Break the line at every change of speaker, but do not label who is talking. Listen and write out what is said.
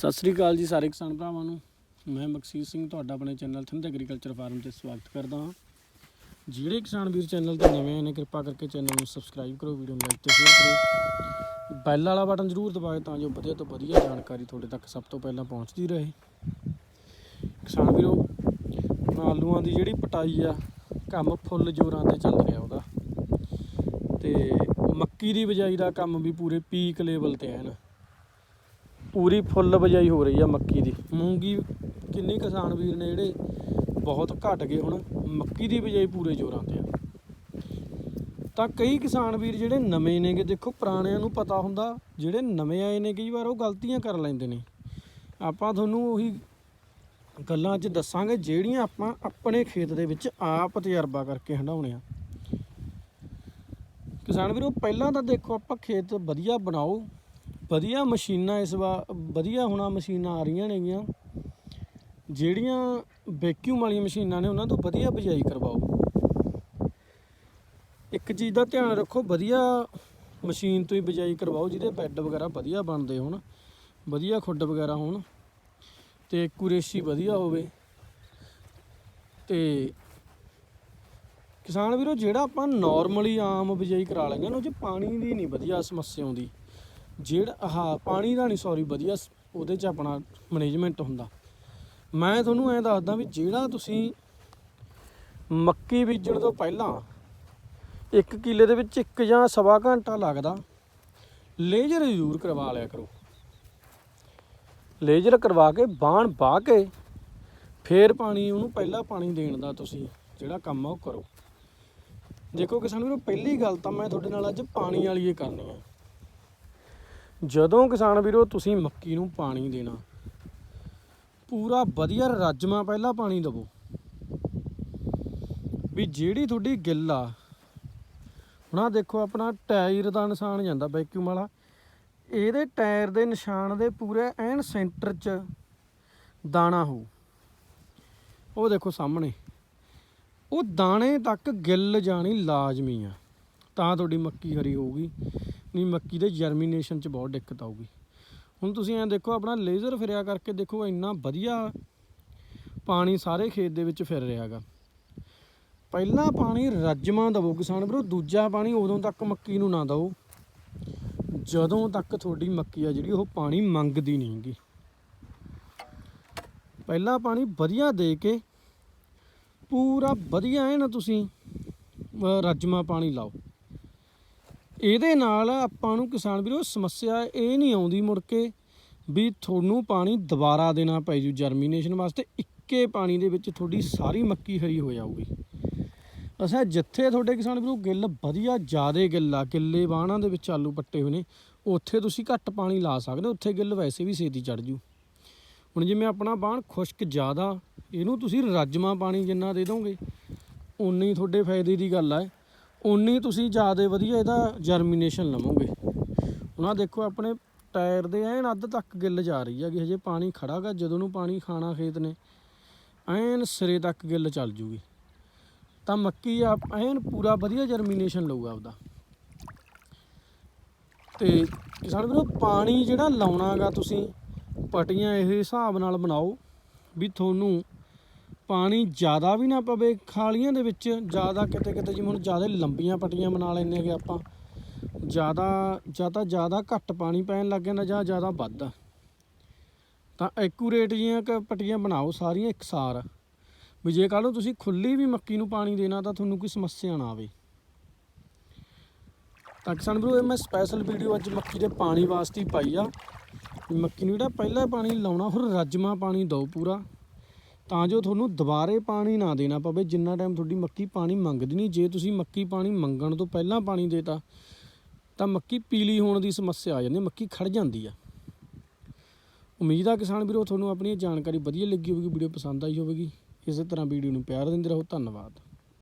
ਸਤਿ ਸ੍ਰੀ ਅਕਾਲ ਜੀ ਸਾਰੇ ਕਿਸਾਨ ਭਰਾਵਾਂ ਨੂੰ। ਮੈਂ ਮਕਸੀਦ ਸਿੰਘ, ਤੁਹਾਡਾ ਆਪਣੇ ਚੈਨਲ ਥਿੰਦ ਐਗਰੀਕਲਚਰ ਫਾਰਮ ਤੇ ਸਵਾਗਤ ਕਰਦਾ ਹਾਂ। ਜਿਹੜੇ ਕਿਸਾਨ ਵੀਰ ਚੈਨਲ ਤੇ ਨਵੇਂ ਨੇ, ਕਿਰਪਾ ਕਰਕੇ ਚੈਨਲ ਨੂੰ ਸਬਸਕ੍ਰਾਈਬ ਕਰੋ, ਵੀਡੀਓ ਨੂੰ ਲਾਈਕ ਤੇ ਸ਼ੇਅਰ ਕਰੋ ਬੈਲ ਵਾਲਾ ਬਟਨ ਜ਼ਰੂਰ ਦਬਾਓ ਤਾਂ ਜੋ ਵਧੀਆ ਤੋਂ ਵਧੀਆ ਜਾਣਕਾਰੀ ਤੁਹਾਡੇ ਤੱਕ ਸਭ ਤੋਂ ਪਹਿਲਾਂ ਪਹੁੰਚਦੀ ਰਹੇ। ਕਿਸਾਨ ਵੀਰੋ, ਆਲੂਆਂ ਦੀ ਜਿਹੜੀ ਪਟਾਈ ਆ, ਕੰਮ ਫੁੱਲ ਜੋਰਾਂ ਤੇ ਚੱਲ ਰਿਹਾ ਉਹਦਾ। ਤੇ ਮੱਕੀ ਦੀ ਬਿਜਾਈ ਦਾ ਕੰਮ ਵੀ ਪੂਰੇ ਪੀਕ ਲੈਵਲ ਤੇ ਹੈ ਨਾ। ਪੂਰੀ ਫੁੱਲ ਬਜਾਈ ਹੋ ਰਹੀ ਆ ਮੱਕੀ ਦੀ। ਮੂੰਗੀ ਕਿੰਨੇ ਕਿਸਾਨ ਵੀਰ ਨੇ ਜਿਹੜੇ ਬਹੁਤ ਘਟ ਗਏ ਹੁਣ, ਮੱਕੀ ਦੀ ਬਜਾਈ ਪੂਰੇ ਜ਼ੋਰਾਂ ਤੇ ਆ। ਤਾਂ ਕਈ ਕਿਸਾਨ ਵੀਰ ਜਿਹੜੇ ਨਵੇਂ ਨੇਗੇ, ਦੇਖੋ ਪੁਰਾਣਿਆਂ ਨੂੰ ਪਤਾ ਹੁੰਦਾ, ਜਿਹੜੇ ਨਵੇਂ ਆਏ ਨੇ ਕਈ ਵਾਰ ਉਹ ਗਲਤੀਆਂ ਕਰ ਲੈਂਦੇ ਨੇ। ਆਪਾਂ ਤੁਹਾਨੂੰ ਉਹੀ ਗੱਲਾਂ 'ਚ ਦੱਸਾਂਗੇ, ਜਿਹੜੀਆਂ ਆਪਾਂ ਆਪਣੇ ਖੇਤ ਦੇ ਵਿੱਚ ਆਪ ਤਜਰਬਾ ਕਰਕੇ ਹੰਡਾਉਣੇ ਆ। ਕਿਸਾਨ ਵੀਰੋ, ਪਹਿਲਾਂ ਤਾਂ ਦੇਖੋ ਆਪਾਂ ਖੇਤ ਵਧੀਆ ਬਣਾਓ ਵਧੀਆ ਮਸ਼ੀਨਾਂ ਇਸ ਵਾਰ, ਵਧੀਆ ਹੁਣਾ ਮਸ਼ੀਨਾਂ ਆ ਰਹੀਆਂ ਨੇਗੀਆਂ। ਜਿਹੜੀਆਂ ਵੈਕਿਊਮ ਵਾਲੀਆਂ ਮਸ਼ੀਨਾਂ ਨੇ, ਉਹਨਾਂ ਤੋਂ ਵਧੀਆ ਬਿਜਾਈ ਕਰਵਾਓ। ਇੱਕ ਚੀਜ਼ ਦਾ ਧਿਆਨ ਰੱਖੋ, ਵਧੀਆ ਮਸ਼ੀਨ ਤੋਂ ਹੀ ਬਿਜਾਈ ਕਰਵਾਓ, ਜਿਹਦੇ ਬੈੱਡ ਵਗੈਰਾ ਵਧੀਆ ਬਣਦੇ ਹੋਣ, ਵਧੀਆ ਖੁੱਡ ਵਗੈਰਾ ਹੋਣ, ਤੇ ਕੁਰੇਸ਼ੀ ਵਧੀਆ ਹੋਵੇ। ਤੇ ਕਿਸਾਨ ਵੀਰੋ, ਜਿਹੜਾ ਆਪਾਂ ਨਾਰਮਲੀ ਆਮ ਬਿਜਾਈ ਕਰਾ ਲੈਂਦੇ ਨਾ ਉਹ 'ਚ ਪਾਣੀ ਦੀ ਨਹੀਂ ਵਧੀਆ ਸਮੱਸਿਆ ਆਉਂਦੀ। ਜਿਹੜਾ, ਆਹ, ਪਾਣੀ ਦਾ ਨਹੀਂ ਸੌਰੀ ਵਧੀਆ ਉਹਦੇ 'ਚ ਆਪਣਾ ਮੈਨੇਜਮੈਂਟ ਹੁੰਦਾ। ਮੈਂ ਤੁਹਾਨੂੰ ਐਂ ਦੱਸਦਾ ਵੀ ਜਿਹੜਾ ਤੁਸੀਂ ਮੱਕੀ ਬੀਜਣ ਤੋਂ ਪਹਿਲਾਂ ਇੱਕ ਕਿੱਲੇ ਦੇ ਵਿੱਚ ਇੱਕ ਜਾਂ ਸਵਾ ਘੰਟਾ ਲੱਗਦਾ, ਲੇਜ਼ਰ ਜ਼ਰੂਰ ਕਰਵਾ ਲਿਆ ਕਰੋ। ਲੇਜ਼ਰ ਕਰਵਾ ਕੇ, ਬਾਣ ਬਾਹ ਕੇ, ਫੇਰ ਪਾਣੀ, ਉਹਨੂੰ ਪਹਿਲਾਂ ਪਾਣੀ ਦੇਣ ਦਾ ਤੁਸੀਂ ਜਿਹੜਾ ਕੰਮ ਆ ਉਹ ਕਰੋ। ਦੇਖੋ ਕਿਸਾਨ ਵੀਰੋ, ਪਹਿਲੀ ਗੱਲ ਤਾਂ ਮੈਂ ਤੁਹਾਡੇ ਨਾਲ ਅੱਜ ਪਾਣੀ ਵਾਲੀ ਇਹ ਕਰਨੀ ਹੈ ਜਦੋਂ ਕਿਸਾਨ ਵੀਰੋ ਤੁਸੀਂ ਮੱਕੀ ਨੂੰ ਪਾਣੀ ਦੇਣਾ, ਪੂਰਾ ਵਧੀਆ ਰਾਜਮਾ ਪਹਿਲਾਂ ਪਾਣੀ ਦਿਵੋ। ਵੀ ਜਿਹੜੀ ਤੁਹਾਡੀ ਗਿੱਲ ਆ, ਹੁਣ ਆਹ ਦੇਖੋ ਆਪਣਾ ਟਾਇਰ ਦਾ ਨਿਸ਼ਾਨ ਜਾਂਦਾ ਵੈਕਿਊਮ ਵਾਲਾ, ਇਹਦੇ ਟਾਇਰ ਦੇ ਨਿਸ਼ਾਨ ਦੇ ਪੂਰੇ ਐਨ ਸੈਂਟਰ 'ਚ ਦਾਣਾ ਹੋ ਉਹ ਦੇਖੋ ਸਾਹਮਣੇ, ਉਹ ਦਾਣੇ ਤੱਕ ਗਿੱਲ ਜਾਣੀ ਲਾਜ਼ਮੀ ਆ, ਤਾਂ ਤੁਹਾਡੀ ਮੱਕੀ ਹਰੀ ਹੋਊਗੀ। ਨਹੀਂ ਮੱਕੀ ਦੇ ਜਰਮੀਨੇਸ਼ਨ 'ਚ ਬਹੁਤ ਦਿੱਕਤ ਆਊਗੀ। ਹੁਣ ਤੁਸੀਂ ਐਂ ਦੇਖੋ, ਆਪਣਾ ਲੇਜ਼ਰ ਫਿਰਿਆ ਕਰਕੇ ਦੇਖੋ, ਇੰਨਾ ਵਧੀਆ ਪਾਣੀ ਸਾਰੇ ਖੇਤ ਦੇ ਵਿੱਚ ਫਿਰ ਰਿਹਾਗਾ। ਪਹਿਲਾ ਪਾਣੀ ਰੱਜਮਾ ਦਵੋ ਕਿਸਾਨ ਵੀਰੋ, ਦੂਜਾ ਪਾਣੀ ਉਦੋਂ ਤੱਕ ਮੱਕੀ ਨੂੰ ਨਾ ਦਿਓ ਜਦੋਂ ਤੱਕ ਤੁਹਾਡੀ ਮੱਕੀ ਆ ਜਿਹੜੀ, ਉਹ ਪਾਣੀ ਮੰਗਦੀ ਨਹੀਂ ਹੈਗੀ ਪਹਿਲਾ ਪਾਣੀ ਵਧੀਆ ਦੇ ਕੇ, ਪੂਰਾ ਵਧੀਆ ਹੈ ਨਾ ਤੁਸੀਂ, ਅਹ ਰੱਜਮਾ ਪਾਣੀ ਲਾਓ। ਇਹਦੇ ਨਾਲ ਆਪਾਂ ਨੂੰ ਕਿਸਾਨ ਵੀਰੋ ਸਮੱਸਿਆ ਇਹ ਨਹੀਂ ਆਉਂਦੀ ਮੁੜ ਕੇ ਵੀ ਤੁਹਾਨੂੰ ਪਾਣੀ ਦੁਬਾਰਾ ਦੇਣਾ ਪੈ ਜੂ ਜਰਮੀਨੇਸ਼ਨ ਵਾਸਤੇ, ਇੱਕੇ ਪਾਣੀ ਦੇ ਵਿੱਚ ਤੁਹਾਡੀ ਸਾਰੀ ਮੱਕੀ ਹਰੀ ਹੋ ਜਾਊਗੀ। ਅਸਾਂ ਜਿੱਥੇ ਤੁਹਾਡੇ ਕਿਸਾਨ ਵੀਰੋ ਗਿੱਲ ਵਧੀਆ ਜ਼ਿਆਦੇ ਗਿੱਲ ਆ, ਗਿੱਲੇ ਬਾਣਾ ਦੇ ਵਿੱਚ ਆਲੂ ਪੱਟੇ ਹੋਏ ਨੇ, ਉੱਥੇ ਤੁਸੀਂ ਘੱਟ ਪਾਣੀ ਲਾ ਸਕਦੇ ਹੋ, ਉੱਥੇ ਗਿੱਲ ਵੈਸੇ ਵੀ ਛੇਤੀ ਚੜ ਜੂ। ਹੁਣ ਜਿਵੇਂ ਆਪਣਾ ਬਾਣ ਖੁਸ਼ਕ ਜ਼ਿਆਦਾ, ਇਹਨੂੰ ਤੁਸੀਂ ਰਾਜਮਾ ਪਾਣੀ ਜਿੰਨਾ ਦੇ ਦੋਗੇ ਉਨੀ ਹੀ ਤੁਹਾਡੇ ਫਾਇਦੇ ਦੀ ਗੱਲ ਹੈ ਉਨੀ ਤੁਸੀਂ ਜ਼ਿਆਦਾ ਵਧੀਆ ਇਹਦਾ ਜਰਮੀਨੇਸ਼ਨ ਲਵੋਗੇ। ਉਹਨਾਂ ਦੇਖੋ ਆਪਣੇ ਟਾਇਰ ਦੇ ਐਨ ਅੱਧ ਤੱਕ ਗਿੱਲ ਜਾ ਰਹੀ ਹੈਗੀ ਹਜੇ ਪਾਣੀ ਖੜਾਗਾ ਜਦੋਂ ਨੂੰ ਪਾਣੀ ਖਾਣਾ ਖੇਤ ਨੇ, ਐਨ ਸਿਰੇ ਤੱਕ ਗਿੱਲ ਚੱਲ ਜੂਗੀ। ਤਾਂ ਮੱਕੀ ਆ ਐਨ ਪੂਰਾ ਵਧੀਆ ਜਰਮੀਨੇਸ਼ਨ ਲਊਗਾ ਆਪਦਾ। ਤੇ ਕਿਸਾਨ ਵੀਰੋ, ਪਾਣੀ ਜਿਹੜਾ ਲਾਉਣਾਗਾ ਤੁਸੀਂ, ਪਟੀਆਂ ਇਹ ਹਿਸਾਬ ਨਾਲ ਬਣਾਓ ਵੀ ਤੁਹਾਨੂੰ ਪਾਣੀ ਜ਼ਿਆਦਾ ਵੀ ਨਾ ਪਵੇ, ਖਾਲੀਆਂ ਦੇ ਵਿੱਚ ਜ਼ਿਆਦਾ ਕਿਤੇ ਕਿਤੇ ਜਿਵੇਂ ਹੁਣ ਜ਼ਿਆਦਾ ਲੰਬੀਆਂ ਪੱਟੀਆਂ ਬਣਾ ਲੈਂਦੇ ਹੈਗੇ ਆਪਾਂ, ਜ਼ਿਆਦਾ ਜਾਂ ਤਾਂ ਜ਼ਿਆਦਾ ਘੱਟ ਪਾਣੀ ਪੈਣ ਲੱਗ ਜਾਂਦਾ ਜਾਂ ਜ਼ਿਆਦਾ ਵੱਧ। ਤਾਂ ਐਕੂਰੇਟ ਜੀਆਂ ਕ ਪਟੀਆਂ ਬਣਾਓ ਸਾਰੀਆਂ ਇਕਸਾਰ ਵੀ ਜੇ ਕੱਲ੍ਹ ਨੂੰ ਤੁਸੀਂ ਖੁੱਲੀ ਵੀ ਮੱਕੀ ਨੂੰ ਪਾਣੀ ਦੇਣਾ ਤਾਂ ਤੁਹਾਨੂੰ ਕੋਈ ਸਮੱਸਿਆ ਨਾ ਆਵੇ। ਤਾਂ ਕਿਸਾਨ ਵੀਰੋ ਮੈਂ ਸਪੈਸ਼ਲ ਵੀਡੀਓ ਅੱਜ ਮੱਕੀ ਦੇ ਪਾਣੀ ਵਾਸਤੇ ਪਾਈ ਆ। ਮੱਕੀ ਨੂੰ ਜਿਹੜਾ ਪਹਿਲਾਂ ਪਾਣੀ ਲਾਉਣਾ ਹੋਰ ਰੱਜਮਾ ਪਾਣੀ ਦਿਓ ਪੂਰਾ। ਤਾਂ ਜੋ ਤੁਹਾਨੂੰ ਦੁਬਾਰੇ ਪਾਣੀ ਨਾ ਦੇਣਾ ਪਵੇ, ਜਿੰਨਾ ਟਾਈਮ ਤੁਹਾਡੀ ਮੱਕੀ ਪਾਣੀ ਮੰਗਦੀ ਨਹੀਂ, ਜੇ ਤੁਸੀਂ ਮੱਕੀ ਪਾਣੀ ਮੰਗਣ ਤੋਂ ਪਹਿਲਾਂ ਪਾਣੀ ਦੇਤਾ, ਤਾਂ ਮੱਕੀ ਪੀਲੀ ਹੋਣ ਦੀ ਸਮੱਸਿਆ ਆ ਜਾਂਦੀ ਮੱਕੀ ਖੜ ਜਾਂਦੀ ਆ। ਉਮੀਦ ਆ ਕਿਸਾਨ ਵੀਰੋ, ਤੁਹਾਨੂੰ ਆਪਣੀ ਇਹ ਜਾਣਕਾਰੀ ਵਧੀਆ ਲੱਗੀ ਹੋਵੇਗੀ, ਵੀਡੀਓ ਪਸੰਦ ਆਈ ਹੋਵੇਗੀ। ਇਸੇ ਤਰ੍ਹਾਂ ਵੀਡੀਓ ਨੂੰ ਪਿਆਰ ਦਿੰਦੇ ਰਹੋ, ਧੰਨਵਾਦ।